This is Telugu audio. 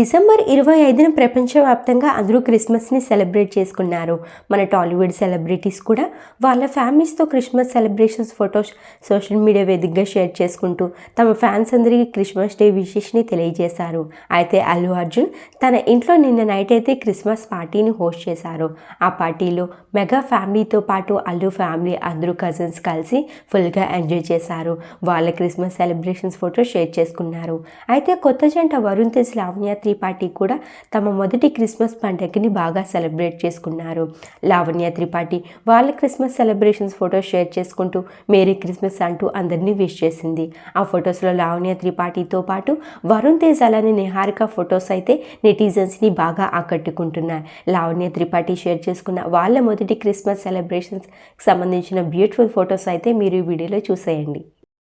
డిసెంబర్ ఇరవై ఐదున ప్రపంచవ్యాప్తంగా అందరూ క్రిస్మస్ని సెలబ్రేట్ చేసుకున్నారు. మన టాలీవుడ్ సెలబ్రిటీస్ కూడా వాళ్ళ ఫ్యామిలీస్తో Christmas celebrations photos social media వేదికగా షేర్ చేసుకుంటూ తమ ఫ్యాన్స్ అందరికీ క్రిస్మస్ డే విషెస్ని తెలియజేశారు. అయితే అల్లు అర్జున్ తన ఇంట్లో నిన్న నైట్ అయితే క్రిస్మస్ పార్టీని హోస్ట్ చేశారు. ఆ పార్టీలో మెగా ఫ్యామిలీతో పాటు అల్లు ఫ్యామిలీ అందరూ కజిన్స్ కలిసి ఫుల్గా ఎంజాయ్ చేశారు. వాళ్ళ క్రిస్మస్ సెలబ్రేషన్స్ ఫోటో షేర్ చేసుకున్నారు. అయితే కొత్త జంట వరుణ్ తేజ్ లావణ్య త్రిపాఠి కూడా తమ మొదటి క్రిస్మస్ పండగని బాగా సెలబ్రేట్ చేసుకున్నారు. లావణ్య త్రిపాఠి వాళ్ళ క్రిస్మస్ సెలబ్రేషన్స్ ఫొటోస్ షేర్ చేసుకుంటూ మేరీ క్రిస్మస్ అంటూ అందరినీ విష్ చేసింది. ఆ ఫొటోస్లో లావణ్య త్రిపాఠితో పాటు వరుణ్ తేజ్ అలానే నిహారిక ఫొటోస్ అయితే నెటిజన్స్ని బాగా ఆకట్టుకుంటున్నాయి. లావణ్య త్రిపాఠి షేర్ చేసుకున్న వాళ్ళ మొదటి క్రిస్మస్ సెలబ్రేషన్స్కి సంబంధించిన బ్యూటిఫుల్ ఫొటోస్ అయితే మీరు ఈ వీడియోలో చూసేయండి.